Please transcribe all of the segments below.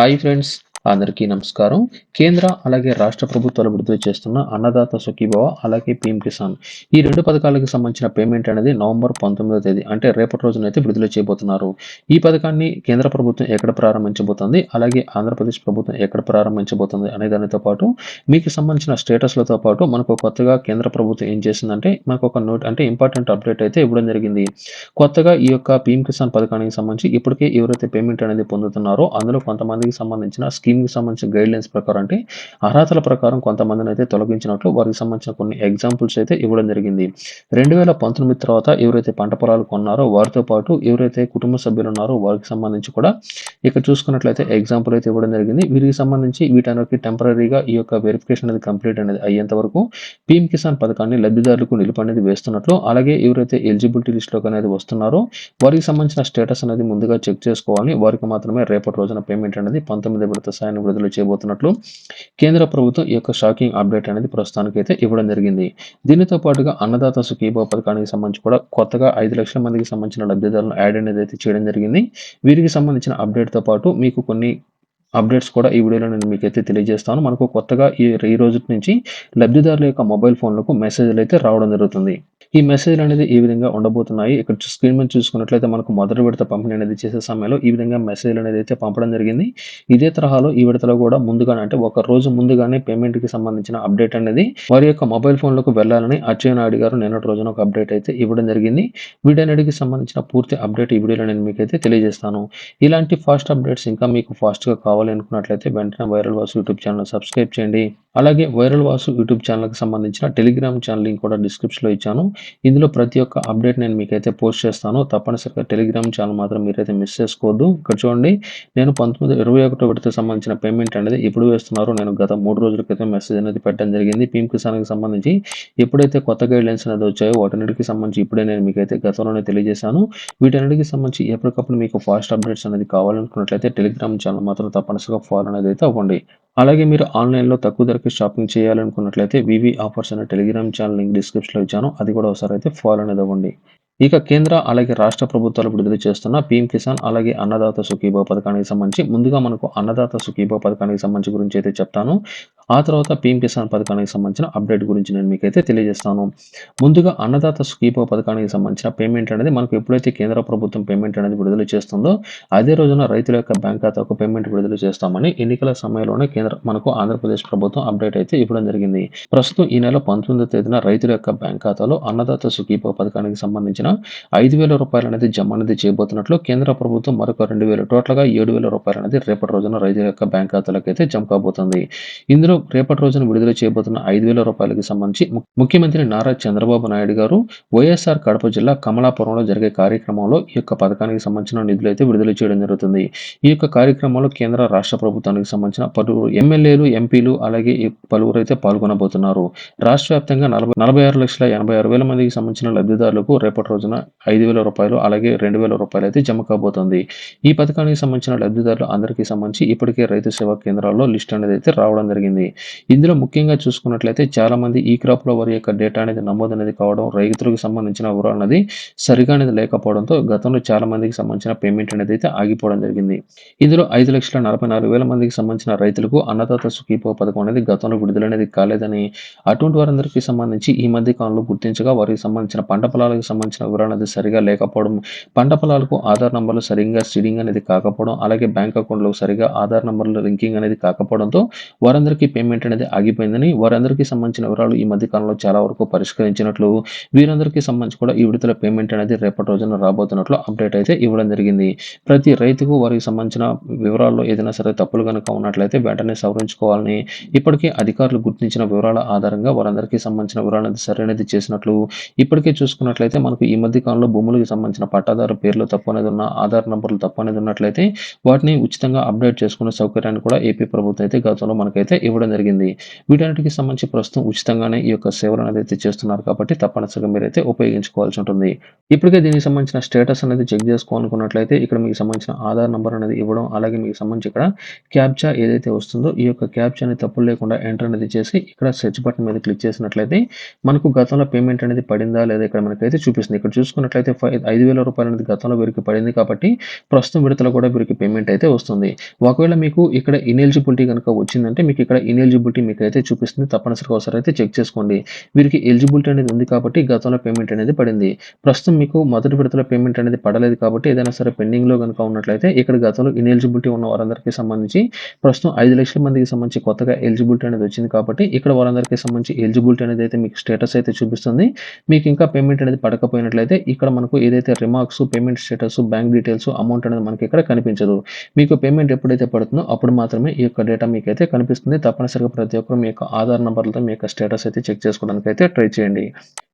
Hi friends, అందరికీ నమస్కారం. కేంద్ర అలాగే రాష్ట్ర ప్రభుత్వాలు విడుదల చేస్తున్న అన్నదాత సుఖీభవ అలాగే పీఎం కిసాన్. ఈ రెండు పథకాలకు సంబంధించిన పేమెంట్ అనేది నవంబర్ పంతొమ్మిదో తేదీ అంటే రేపటి రోజున అయితే విడుదల చేయబోతున్నారు. ఈ పథకాన్ని కేంద్ర ప్రభుత్వం ఎక్కడ ప్రారంభించబోతుంది? అలాగే ఆంధ్రప్రదేశ్ ప్రభుత్వం ఎక్కడ ప్రారంభించబోతుంది అనే దానితో పాటు మీకు సంబంధించిన స్టేటస్లతో పాటు మనకు కొత్తగా కేంద్ర ప్రభుత్వం ఏం చేసిందంటే మనకు ఒక నోట్ అంటే ఇంపార్టెంట్ అప్డేట్ అయితే ఇవ్వడం జరిగింది. కొత్తగా ఈ యొక్క పీఎం కిసాన్ పథకానికి సంబంధించి ఇప్పటికే ఎవరైతే పేమెంట్ అనేది పొందుతున్నారో అందులో కొంతమందికి సంబంధించిన స్కీమ్కి సంబంధించిన గైడ్ లైన్స్ ప్రకారం అంటే అర్హతల ప్రకారం కొంతమందిని అయితే తొలగించినట్లు వారికి సంబంధించిన కొన్ని ఎగ్జాంపుల్స్ అయితే ఇవ్వడం జరిగింది. రెండు వేల పంతొమ్మిది తర్వాత ఎవరైతే పంట పొలాలు కొన్నారో వారితో పాటు ఎవరైతే కుటుంబ సభ్యులు ఉన్నారో వారికి సంబంధించి కూడా ఇక్కడ చూసుకున్నట్లయితే ఎగ్జాంపుల్ అయితే ఇవ్వడం జరిగింది. వీరికి సంబంధించి వీటన్నిటికీ టెంపరీగా ఈ యొక్క వెరిఫికేషన్ అనేది కంప్లీట్ అనేది అయ్యేంత వరకు పీఎం కిసాన్ పథకాన్ని లబ్ధిదారులకు నిలుపు అనేది వేస్తున్నట్లు అలాగే ఎవరైతే ఎలిజిబిలిటీ లిస్ట్లోకి అనేది వస్తున్నారో వారికి సంబంధించిన స్టేటస్ అనేది ముందుగా చెక్ చేసుకోవాలని వారికి మాత్రమే రేపటి రోజున పేమెంట్ అనేది పంతొమ్మిది విడత సాయాన్ని విడుదల చేయబోతున్నట్లు కేంద్ర ప్రభుత్వం ఈ యొక్క షాకింగ్ అప్డేట్ అనేది ప్రస్తుతానికి అయితే ఇవ్వడం జరిగింది. దీనితో పాటుగా అన్నదాత సుఖీభావ పథకానికి సంబంధించి కూడా కొత్తగా ఐదు లక్షల మందికి సంబంధించిన లబ్ధిదారులను యాడ్ అనేది అయితే చేయడం జరిగింది. వీరికి సంబంధించిన అప్డేట్తో పాటు మీకు కొన్ని అప్డేట్స్ కూడా ఈ వీడియోలో నేను మీకు అయితే తెలియజేస్తాను. మనకు కొత్తగా ఈ ఈ రోజు నుంచి లబ్ధిదారుల యొక్క మొబైల్ ఫోన్లకు మెసేజ్లు అయితే రావడం జరుగుతుంది. ఈ మెసేజ్లు అనేది ఈ విధంగా ఉండబోతున్నాయి? ఇక్కడ స్క్రీన్ మీద చూసుకున్నట్లయితే మనకు మొదటి విడత పంపిణీ అనేది చేసే సమయంలో ఈ విధంగా మెసేజ్లు అనేది అయితే పంపడం జరిగింది. ఇదే తరహాలో ఈ విడతలో కూడా ముందుగానే అంటే ఒక రోజు ముందుగానే పేమెంట్కి సంబంధించిన అప్డేట్ అనేది వారి యొక్క మొబైల్ ఫోన్లకు వెళ్ళాలని అచ్చయ్య నాయుడు గారు నిన్నటి రోజున ఒక అప్డేట్ అయితే ఇవ్వడం జరిగింది. వీటన్నిటికి సంబంధించిన పూర్తి అప్డేట్ ఈ వీడియోలో నేను మీకు అయితే తెలియజేస్తాను. ఇలాంటి ఫాస్ట్ అప్డేట్స్ ఇంకా మీకు ఫాస్ట్గా కావాలి అనుకున్నట్లయితే వెంటనే viral Vasu YouTube channel subscribe చేయండి. అలాగే వైరల్ వాసు యూట్యూబ్ ఛానల్కి సంబంధించిన టెలిగ్రామ్ ఛానల్ లింక్ కూడా డిస్క్రిప్షన్లో ఇచ్చాను. ఇందులో ప్రతి ఒక్క అప్డేట్ నేను మీకైతే పోస్ట్ చేస్తాను. తప్పనిసరిగా టెలిగ్రామ్ ఛానల్ మాత్రం మీరైతే మిస్ చేసుకోవద్దు. ఇక్కడ చూడండి నేను పంతొమ్మిది ఇరవై ఒకటో విడతకు సంబంధించిన పేమెంట్ అనేది ఎప్పుడు వేస్తున్నారు. నేను గత మూడు రోజుల క్రితం మెసేజ్ అనేది పెట్టడం జరిగింది. పీఎం కిసాన్కి సంబంధించి ఎప్పుడైతే కొత్త గైడ్ లైన్స్ అనేది వచ్చాయో వాటన్నిటికి సంబంధించి ఇప్పుడే నేను మీకైతే గతంలోనే తెలియజేశాను. వీటన్నిటికి సంబంధించి ఎప్పటికప్పుడు మీకు ఫాస్ట్ అప్డేట్స్ అనేది కావాలనుకున్నట్లయితే టెలిగ్రామ్ ఛానల్ మాత్రం మనసుగా ఫాలో అనేది అయితే అవ్వండి. అలాగే మీరు ఆన్లైన్లో తక్కువ ధరకి షాపింగ్ చేయాలనుకున్నట్లయితే వివి ఆఫర్స్ అనే టెలిగ్రామ్ ఛానల్ లింక్ డిస్క్రిప్షన్లో ఇచ్చాను. అది కూడా ఒకసారి అయితే ఫాలో అనేది అవ్వండి. ఇక కేంద్ర అలాగే రాష్ట్ర ప్రభుత్వాలు విడుదల చేస్తున్న పీఎం కిసాన్ అలాగే అన్నదాత సుఖీభావ పథకానికి సంబంధించి ముందుగా మనకు అన్నదాత సుఖీభావ పథకానికి సంబంధించి గురించి అయితే చెప్తాను. ఆ తర్వాత పీఎం కిసాన్ పథకానికి సంబంధించిన అప్డేట్ గురించి నేను మీకైతే తెలియజేస్తాను. ముందుగా అన్నదాత సుఖీభావ పథకానికి సంబంధించిన పేమెంట్ అనేది మనకు ఎప్పుడైతే కేంద్ర ప్రభుత్వం పేమెంట్ అనేది విడుదల చేస్తుందో అదే రోజున రైతుల యొక్క బ్యాంక్ ఖాతాకు పేమెంట్ విడుదల చేస్తామని ఎన్నికల సమయంలోనే కేంద్ర మనకు ఆంధ్రప్రదేశ్ ప్రభుత్వం అప్డేట్ అయితే ఇవ్వడం జరిగింది. ప్రస్తుతం ఈ నెల పంతొమ్మిదో తేదీన రైతుల యొక్క బ్యాంక్ ఖాతాలో అన్నదాత సుఖీభావ పథకానికి సంబంధించిన ఐదు వేల రూపాయలు అనేది జమ అనేది చేయబోతున్నట్లు కేంద్ర ప్రభుత్వం మరొక రెండు వేల టోటల్గా ఏడు వేల రూపాయలు అనేది రేపటి రోజున రైతుల యొక్క బ్యాంక్ ఖాతాలకు అయితే జమ కాబోతుంది. ఇందులో రేపటి రోజున విడుదల చేయబోతున్న ఐదు వేల రూపాయలకు సంబంధించి ముఖ్యమంత్రి నారా చంద్రబాబు నాయుడు గారు వైఎస్ఆర్ కడప జిల్లా కమలాపురంలో జరిగే కార్యక్రమంలో ఈ యొక్క పథకానికి సంబంధించిన నిధులు అయితే విడుదల చేయడం జరుగుతుంది. ఈ యొక్క కార్యక్రమంలో కేంద్ర రాష్ట్ర ప్రభుత్వానికి సంబంధించిన పలువురు ఎమ్మెల్యేలు ఎంపీలు అలాగే పలువురు అయితే పాల్గొనబోతున్నారు. రాష్ట్ర వ్యాప్తంగా నలభై నలభై ఆరు లక్షల ఎనభై ఆరు వేల మందికి సంబంధించిన లబ్ధిదారులకు రేపటి రోజున ఐదు వేల రూపాయలు అలాగే రెండు వేల రూపాయలు అయితే జమ కాబోతుంది. ఈ పథకానికి సంబంధించిన లబ్ధిదారులు అందరికీ సంబంధించి ఇప్పటికే రైతు సేవా కేంద్రాల్లో లిస్ట్ అనేది అయితే రావడం జరిగింది. ఇందులో ముఖ్యంగా చూసుకున్నట్లయితే చాలా మంది ఈ క్రాప్లో వారి యొక్క డేటా అనేది నమోదు అనేది కావడం రైతులకు సంబంధించిన వివరాలు అనేది సరిగా అనేది లేకపోవడంతో గతంలో చాలా మందికి సంబంధించిన పేమెంట్ అనేది అయితే ఆగిపోవడం జరిగింది. ఇందులో ఐదు లక్షల నలభై నాలుగు వేల మందికి సంబంధించిన రైతులకు అన్నదాత సుఖీపో పథకం అనేది గతంలో విడుదల అనేది కాలేదని అటువంటి వారందరికీ సంబంధించి ఈ మధ్య కాలంలో గుర్తించగా వారికి సంబంధించిన పంట పొలాలకు సంబంధించిన వివరాలు అనేది సరిగా లేకపోవడం పంట పొలాలకు ఆధార్ నంబర్లు సరిగ్గా సీడింగ్ అనేది కాకపోవడం అలాగే బ్యాంక్ అకౌంట్లకు సరిగా ఆధార్ నంబర్లు లింకింగ్ అనేది కాకపోవడంతో వారందరికీ పేమెంట్ అనేది ఆగిపోయిందని వారందరికీ సంబంధించిన వివరాలు ఈ మధ్య కాలంలో చాలా వరకు పరిష్కరించినట్లు వీరందరికీ సంబంధించి కూడా ఈ విడుదల పేమెంట్ అనేది రేపటి రోజున రాబోతున్నట్లు అప్డేట్ అయితే ఇవ్వడం జరిగింది. ప్రతి రైతుకు వారికి సంబంధించిన వివరాల్లో ఏదైనా సరే తప్పులు కనుక ఉన్నట్లయితే వెంటనే సవరించుకోవాలని ఇప్పటికే అధికారులు గుర్తించిన వివరాల ఆధారంగా వారందరికీ సంబంధించిన వివరాలు సరైనది చేసినట్లు ఇప్పటికే చూసుకున్నట్లయితే మనకు ఈ ఈ మధ్య కాలంలో భూములకు సంబంధించిన పట్టాదారు పేర్లు తప్పు అనేది ఉన్న ఆధార్ నంబర్లు తప్పు అనేది ఉన్నట్లయితే వాటిని ఉచితంగా అప్డేట్ చేసుకునే సౌకర్యాన్ని కూడా ఏపీ ప్రభుత్వం అయితే గతంలో మనకైతే ఇవ్వడం జరిగింది. వీటన్నిటికి సంబంధించి ప్రస్తుతం ఉచితంగానే ఈ యొక్క సేవలు అనేది అయితే చేస్తున్నారు కాబట్టి తప్పనిసరిగా మీరైతే ఉపయోగించుకోవాల్సి ఉంటుంది. ఇప్పటికే దీనికి సంబంధించిన స్టేటస్ అనేది చెక్ చేసుకోవాలనుకున్నట్లయితే ఇక్కడ మీకు సంబంధించిన ఆధార్ నంబర్ అనేది ఇవ్వడం అలాగే మీకు సంబంధించి ఇక్కడ క్యాప్చా ఏదైతే వస్తుందో ఈ యొక్క క్యాప్చా అనేది తప్పులు లేకుండా ఎంటర్ అనేది చేసి ఇక్కడ సెర్చ్ బటన్ మీద క్లిక్ చేసినట్లయితే మనకు గతంలో పేమెంట్ అనేది పడిందా లేదా ఇక్కడ మనకైతే చూపిస్తుంది. ఇక్కడ చూసుకున్నట్లయితే ఫైవ్ ఐదు వేల రూపాయలు అనేది గతంలో వీరికి పడింది కాబట్టి ప్రస్తుతం విడతలో కూడా వీరికి పేమెంట్ అయితే వస్తుంది. ఒకవేళ మీకు ఇక్కడ ఇనెలిజిబిలిటీ కనుక వచ్చిందంటే మీకు ఇక్కడ ఇనెలిజిబిలిటీ మీకు అయితే చూపిస్తుంది. తప్పనిసరిగా ఒకసారి అయితే చెక్ చేసుకోండి. వీరికి ఎలిజిబిలిటీ అనేది ఉంది కాబట్టి గతంలో పేమెంట్ అనేది పడింది. ప్రస్తుతం మీకు మొదటి విడతలో పేమెంట్ అనేది పడలేదు కాబట్టి ఏదైనా సరే పెండింగ్లో కనుక ఉన్నట్లయితే ఇక్కడ గతంలో ఇనెలిజిబిలిటీ ఉన్న వారందరికీ సంబంధించి ప్రస్తుతం ఐదు లక్షల మందికి సంబంధించి కొత్తగా ఎలిజిబిలిటీ అనేది వచ్చింది కాబట్టి ఇక్కడ వారందరికీ సంబంధించి ఎలిజిబిలిటీ అనేది అయితే మీకు స్టేటస్ అయితే చూపిస్తుంది. మీకు ఇంకా పేమెంట్ అనేది చూసుకున్నట్లయితే ఇక్కడ మనకు ఏదైతే remarks payment status bank details amount అనేది మనకి ఇక్కడ కనిపించదు. మీకు పేమెంట్ ఎప్పుడైతే పడుతుందో అప్పుడు మాత్రమే ఈ యొక్క డేటా మీకు అయితే కనిపిస్తుంది. తప్పనిసరిగా ప్రతి ఒక్కరు మీ యొక్క ఆధార్ నెంబర్లతో మీ యొక్క స్టేటస్ అయితే చెక్ చేసుకోవడానికి అయితే ట్రై చేయండి.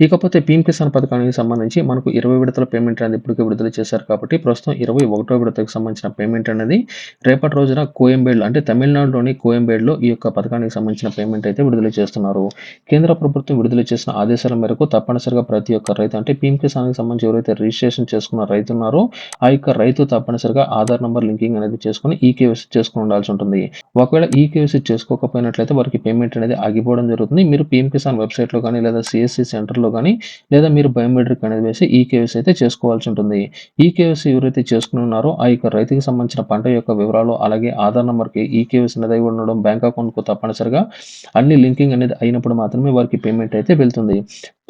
ఇకపోతే పీఎం కిసాన్ పథకానికి సంబంధించి మనకు ఇరవై విడతల పేమెంట్ అనేది ఇప్పటికే విడుదల చేశారు కాబట్టి ప్రస్తుతం ఇరవై ఒకటో విడతకు సంబంధించిన పేమెంట్ అనేది రేపటి రోజున కోయంబేడ్లో అంటే తమిళనాడులోని కోయంబేడ్లో ఈ యొక్క పథకానికి సంబంధించిన పేమెంట్ అయితే విడుదల చేస్తున్నారు. కేంద్ర ప్రభుత్వం విడుదల చేసిన ఆదేశాల మేరకు తప్పనిసరిగా ప్రతి ఒక్క రైతు అంటే పీఎం కిసాన్కి సంబంధించి ఎవరైతే రిజిస్ట్రేషన్ చేసుకున్న రైతు ఉన్నారో ఆ యొక్క రైతు తప్పనిసరిగా ఆధార్ నెంబర్ లింకింగ్ అనేది చేసుకుని ఈ కేవైసీ చేసుకుని ఉండాల్సి ఉంటుంది. ఒకవేళ ఈ కేవైసీ చేసుకోకపోయినట్లయితే వారికి పేమెంట్ అనేది ఆగిపోవడం జరుగుతుంది. మీరు పీఎం కిసాన్ వెబ్సైట్లో కానీ లేదా సిఎస్సి సెంటర్లో కానీ లేదా మీరు బయోమెట్రిక్ అనేది వేసి ఈ కేవైసీ అయితే చేసుకోవాల్సి ఉంటుంది. ఈ కేవైసీ ఎవరైతే చేసుకుని ఉన్నారో ఆ యొక్క రైతుకి సంబంధించిన పంట యొక్క వివరాలు అలాగే ఆధార్ నెంబర్కి ఈ కేవైసీ అనేది ఉండడం బ్యాంక్ అకౌంట్కు తప్పనిసరిగా అన్ని లింకింగ్ అనేది అయినప్పుడు మాత్రమే వారికి పేమెంట్ అయితే వెళ్తుంది.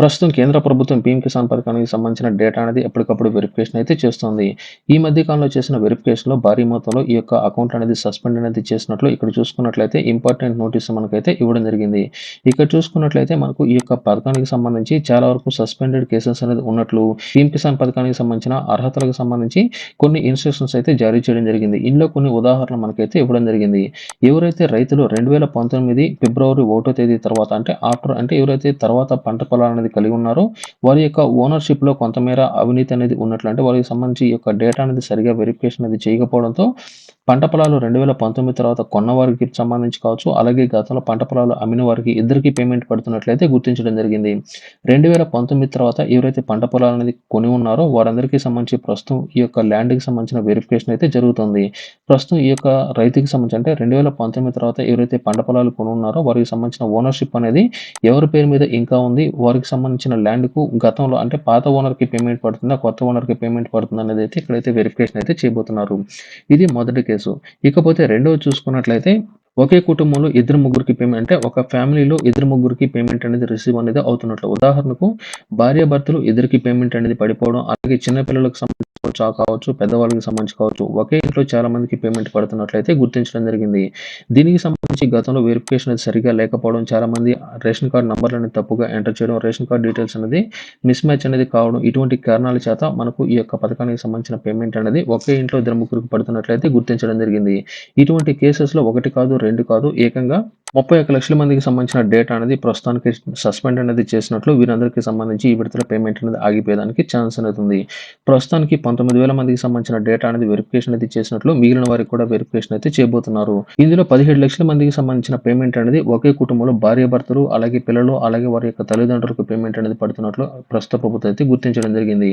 ప్రస్తుతం కేంద్ర ప్రభుత్వం పీఎం కిసాన్ పథకానికి సంబంధించిన డేటా అనేది ఎప్పటికప్పుడు వెరిఫికేషన్ అయితే చేస్తుంది. ఈ మధ్య కాలంలో చేసిన వెరిఫికేషన్లో భారీ మొత్తంలో ఈ యొక్క అకౌంట్ అనేది సస్పెండ్ అనేది చేసినట్లు ఇక్కడ చూసుకున్నట్లయితే ఇంపార్టెంట్ నోటీస్ మనకైతే ఇవ్వడం జరిగింది. ఇక్కడ చూసుకున్నట్లయితే మనకు ఈ యొక్క పథకానికి సంబంధించి చాలా వరకు సస్పెండెడ్ కేసెస్ అనేది ఉన్నట్లు పీఎం కిసాన్ పథకానికి సంబంధించిన అర్హతలకు సంబంధించి కొన్ని ఇన్స్ట్రక్షన్స్ అయితే జారీ చేయడం జరిగింది. ఇందులో కొన్ని ఉదాహరణలు మనకైతే ఇవ్వడం జరిగింది. ఎవరైతే రైతులు రెండు వేల పంతొమ్మిది ఫిబ్రవరి ఒకటో తేదీ తర్వాత అంటే ఆఫ్టర్ అంటే ఎవరైతే తర్వాత పంట పొలాలు అనేది కలిగి ఉన్నారో. వారి యొక్క ఓనర్షిప్లో కొంతమేర అవినీతి అనేది ఉన్నట్లు అంటే వారికి సంబంధించి యొక్క డేటా అనేది సరిగా వెరిఫికేషన్ అనేది చేయకపోవడంతో పంట పొలాలు రెండు వేల పంతొమ్మిది తర్వాత కొన్న వారికి సంబంధించి కావచ్చు అలాగే గతంలో పంట పొలాలు అమ్మిన వారికి ఇద్దరికి పేమెంట్ పడుతున్నట్లయితే గుర్తించడం జరిగింది. రెండు వేల పంతొమ్మిది తర్వాత ఎవరైతే పంట పొలాలు అనేది కొని ఉన్నారో వారందరికీ సంబంధించి ప్రస్తుతం ఈ యొక్క ల్యాండ్కి సంబంధించిన వెరిఫికేషన్ అయితే జరుగుతుంది. ప్రస్తుతం ఈ యొక్క రైతుకి సంబంధించి అంటే రెండు వేల పంతొమ్మిది తర్వాత ఎవరైతే పంట పొలాలు కొని ఉన్నారో వారికి సంబంధించిన ఓనర్షిప్ అనేది ఎవరి పేరు మీద ఇంకా ఉంది వారికి సంబంధించిన ల్యాండ్కు గతంలో అంటే పాత ఓనర్కి పేమెంట్ పడుతుందా కొత్త ఓనర్కి పేమెంట్ పడుతుందా అనేది అయితే ఇక్కడైతే వెరిఫికేషన్ అయితే చేయబోతున్నారు. ఇది మొదటి కేసు. ఇకపోతే రెండవ చూసుకున్నట్లయితే ఒకే కుటుంబంలో ఇద్దరు ముగ్గురికి పేమెంట్ అంటే ఒక ఫ్యామిలీలో ఇద్దరు ముగ్గురికి పేమెంట్ అనేది రిసీవ్ అనేది అవుతున్నట్లు. ఉదాహరణకు భార్యాభర్తలు ఇద్దరికి పేమెంట్ అనేది పడిపోవడం అలాగే చిన్నపిల్లలకు సంబంధించి కావచ్చు పెద్దవాళ్ళకి సంబంధించి కావచ్చు ఒకే ఇంట్లో చాలా మందికి పేమెంట్ పడుతున్నట్లయితే గుర్తించడం జరిగింది. దీనికి సంబంధించి గతంలో వెరిఫికేషన్ అనేది సరిగా లేకపోవడం చాలా మంది రేషన్ కార్డు నంబర్లు అనేది తప్పుగా ఎంటర్ చేయడం రేషన్ కార్డు డీటెయిల్స్ అనేది మిస్ మ్యాచ్ అనేది కావడం ఇటువంటి కారణాల చేత మనకు ఈ యొక్క పథకానికి సంబంధించిన పేమెంట్ అనేది ఒకే ఇంట్లో ఇద్దరు ముగ్గురికి పడుతున్నట్లయితే గుర్తించడం జరిగింది. ఇటువంటి కేసెస్లో ఒకటి కాదు రెండు కాదు ఏకంగా ముప్పై ఒక్క లక్షల మందికి సంబంధించిన డేటా అనేది ప్రస్తుతానికి సస్పెండ్ అనేది చేసినట్లు వీరందరికీ సంబంధించి ఈ విడతల పేమెంట్ అనేది ఆగిపోయేదానికి ఛాన్స్ అనేది ఉంది. ప్రస్తుతానికి పంతొమ్మిది వేల మందికి సంబంధించిన డేటా అనేది వెరిఫికేషన్ అయితే చేసినట్లు మిగిలిన వారికి కూడా వెరిఫికేషన్ అయితే చేయబోతున్నారు. ఇందులో పదిహేడు లక్షల మందికి సంబంధించిన పేమెంట్ అనేది ఒకే కుటుంబంలో భార్య భర్తలు అలాగే పిల్లలు అలాగే వారి యొక్క తల్లిదండ్రులకు పేమెంట్ అనేది పడుతున్నట్లు ప్రస్తుత ప్రభుత్వం అయితే గుర్తించడం జరిగింది.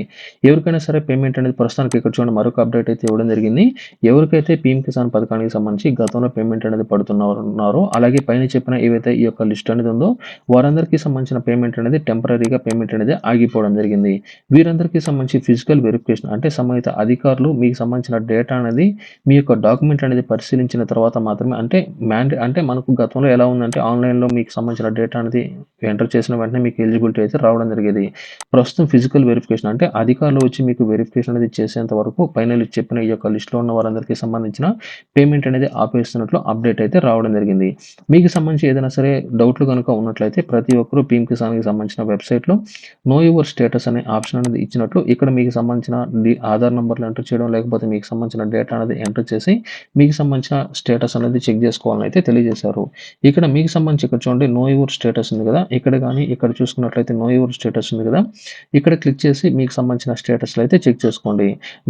ఎవరికైనా సరే పేమెంట్ అనేది ప్రస్తుతానికి ఇక్కడ చూడండి మరొక అప్డేట్ అయితే ఇవ్వడం జరిగింది. ఎవరికైతే పీఎం కిసాన్ పథకానికి సంబంధించి గతంలో పేమెంట్ అనేది పడుతున్నారో అలాగే పైన చెప్పిన ఏవైతే ఈ యొక్క లిస్ట్ అనేది ఉందో వారందరికీ సంబంధించిన పేమెంట్ అనేది టెంపరీగా పేమెంట్ అనేది ఆగిపోవడం జరిగింది. వీరందరికీ సంబంధించి ఫిజికల్ వెరిఫికేషన్ అంటే సంబంధిత అధికారులు మీకు సంబంధించిన డేటా అనేది మీ యొక్క డాక్యుమెంట్ అనేది పరిశీలించిన తర్వాత మాత్రమే అంటే మ్యాండ్ అంటే మనకు గతంలో ఎలా ఉందంటే ఆన్లైన్లో మీకు సంబంధించిన డేటా అనేది ఎంటర్ చేసిన వెంటనే మీకు ఎలిజిబిలిటీ అయితే రావడం జరిగేది. ప్రస్తుతం ఫిజికల్ వెరిఫికేషన్ అంటే అధికారులు వచ్చి మీకు వెరిఫికేషన్ అనేది చేసేంత వరకు పైన చెప్పిన ఈ యొక్క లిస్ట్లో ఉన్న వారందరికీ సంబంధించిన పేమెంట్ అనేది ఆపేస్తున్నట్లు అప్డేట్ అయితే రావడం జరిగింది. మీకు సంబంధించి ఏదైనా సరే డౌట్లు కనుక ఉన్నట్లయితే ప్రతి ఒక్కరూ పీఎం కిసాన్కి సంబంధించిన వెబ్సైట్లో నో యువర్ స్టేటస్ అనే ఆప్షన్ అనేది ఇచ్చినట్లు ఇక్కడ మీకు సంబంధించిన డి ఆధార్ నెంబర్లు ఎంటర్ చేయడం లేకపోతే మీకు సంబంధించిన డేటా అనేది ఎంటర్ చేసి మీకు సంబంధించిన స్టేటస్ అనేది చెక్ చేసుకోవాలని అయితే తెలియజేశారు. ఇక్కడ మీకు సంబంధించి ఇక్కడ చూడండి నో యువర్ స్టేటస్ ఉంది కదా ఇక్కడ కానీ ఇక్కడ చూసుకున్నట్లయితే నో యువర్ స్టేటస్ ఉంది కదా ఇక్కడ క్లిక్ చేసి మీకు సంబంధించిన స్టేటస్లు అయితే చెక్ చేసుకోండి.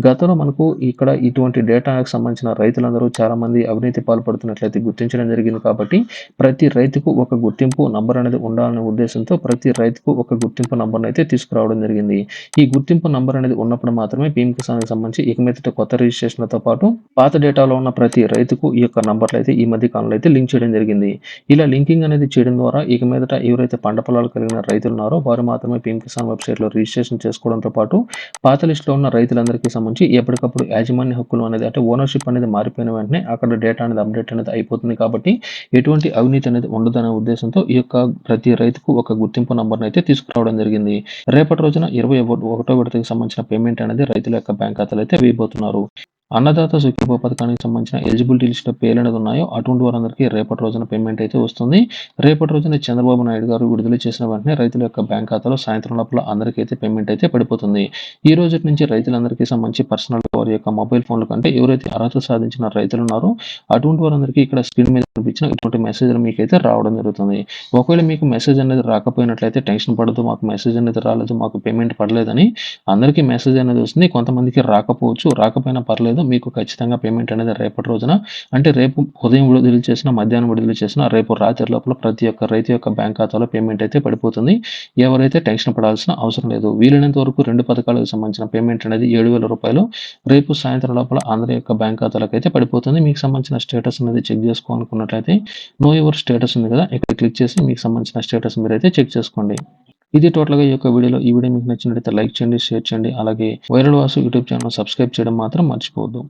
గతంలో మనకు ఇక్కడ ఇటువంటి డేటాకు సంబంధించిన రైతులందరూ చాలా మంది అవినీతి పాల్పడుతున్నట్లయితే గుర్తించడం జరిగింది కాబట్టి ప్రతి రైతుకు ఒక గుర్తింపు నంబర్ అనేది ఉండాలనే ఉద్దేశంతో ప్రతి రైతుకు ఒక గుర్తింపు నంబర్‌ని అయితే తీసుకురావడం జరిగింది. ఈ గుర్తింపు నంబర్ అనేది ఉన్నప్పుడు మాత్రమే పీఎం కిసాన్‌కి సంబంధించి ఇక మీదట కొత్త రిజిస్ట్రేషన్‌లతో పాటు పాత డేటాలో ఉన్న ప్రతి రైతుకు ఈ యొక్క నంబర్‌లు అయితే ఈ మధ్య కాలంలో అయితే లింక్ చేయడం జరిగింది. ఇలా లింకింగ్ అనేది చేయడం ద్వారా ఇక మీదట ఎవరైతే పంట పొలాలు కలిగిన రైతులు ఉన్నారో వారు మాత్రమే పీఎం కిసాన్ వెబ్‌సైట్‌లో రిజిస్ట్రేషన్ చేసుకోవడంతో పాటు పాత లిస్టులో ఉన్న రైతులందరికీ సంబంధించి ఎప్పటికప్పుడు యాజమాన్య హక్కులు అనేది అంటే ఓనర్‌షిప్ అనేది మారిపోయిన వెంటనే అక్కడ డేటా అనేది అప్డేట్ అనేది అయిపోతుంది కాబట్టి ఎటువంటి అవినీతి అనేది ఉండదనే ఉద్దేశంతో ఈ యొక్క ప్రతి రైతుకు ఒక గుర్తింపు నంబర్‌ని అయితే తీసుకురావడం జరిగింది. రేపటి రోజున ఇరవై ఒకటో విడతకి సంబంధించిన పేమెంట్ అనేది రైతుల యొక్క బ్యాంక్ ఖాతాలో అయితే వేయబోతున్నారు. అన్నదాత సుఖీభవ పథకానికి సంబంధించిన ఎలిజిబిలిటీ లిస్ట్‌లో పేర్లు అనేది ఉన్నాయో అటువంటి వారందరికీ రేపటి రోజున పేమెంట్ అయితే వస్తుంది. రేపటి రోజున చంద్రబాబు నాయుడు గారు విడుదల చేసిన వెంటనే రైతుల యొక్క బ్యాంక్ ఖాతాలో సాయంత్రం లోపల అందరికీ అయితే పేమెంట్ అయితే పడిపోతుంది. ఈ రోజు నుంచి రైతులందరికీ సంబంధించి పర్సనల్ వారి యొక్క మొబైల్ ఫోన్‌ల కంటే ఎవరైతే అర్హత సాధించిన రైతులు ఉన్నారో అటువంటి వారందరికీ ఇక్కడ స్క్రీన్ మీద కనిపించిన ఇటువంటి మెసేజ్‌లు మీకైతే రావడం జరుగుతుంది. ఒకవేళ మీకు మెసేజ్ అనేది రాకపోయినట్లయితే టెన్షన్ పడదు మాకు మెసేజ్ అనేది రాలేదు. మాకు పేమెంట్ పడలేదని అందరికీ మెసేజ్ అనేది వస్తుంది. కొంతమందికి రాకపోవచ్చు. రాకపోయినా పర్లేదు. మీకు ఖచ్చితంగా పేమెంట్ అనేది రేపటి రోజున అంటే రేపు ఉదయం విడుదల చేసిన, మధ్యాహ్నం విడుదల చేసిన రేపు రాత్రి లోపల ప్రతి ఒక్క రైతు యొక్క బ్యాంక్ ఖాతాలో పేమెంట్ అయితే పడిపోతుంది. ఎవరైతే టెన్షన్ పడాల్సిన అవసరం లేదు. వీలైనంత వరకు రెండు పథకాలకు సంబంధించిన పేమెంట్ అనేది ఏడు వేల రూపాయలు రేపు సాయంత్రం లోపల అందరి యొక్క బ్యాంక్ ఖాతాలకు అయితే పడిపోతుంది. మీకు సంబంధించిన స్టేటస్ అనేది చెక్ చేసుకోవాలనుకున్నట్లయితే నో యువర్ స్టేటస్ ఉంది కదా! ఇక్కడ క్లిక్ చేసి మీకు సంబంధించిన స్టేటస్ మీరైతే చెక్ చేసుకోండి. ఇది టోటల్‌గా ఈ యొక్క వీడియోలో. ఈ వీడియో మీకు నచ్చినట్లయితే లైక్ చేయండి, షేర్ చేయండి. అలాగే viral Vasu YouTube channel subscribe చేయడం మాత్రం మర్చిపోవద్దు.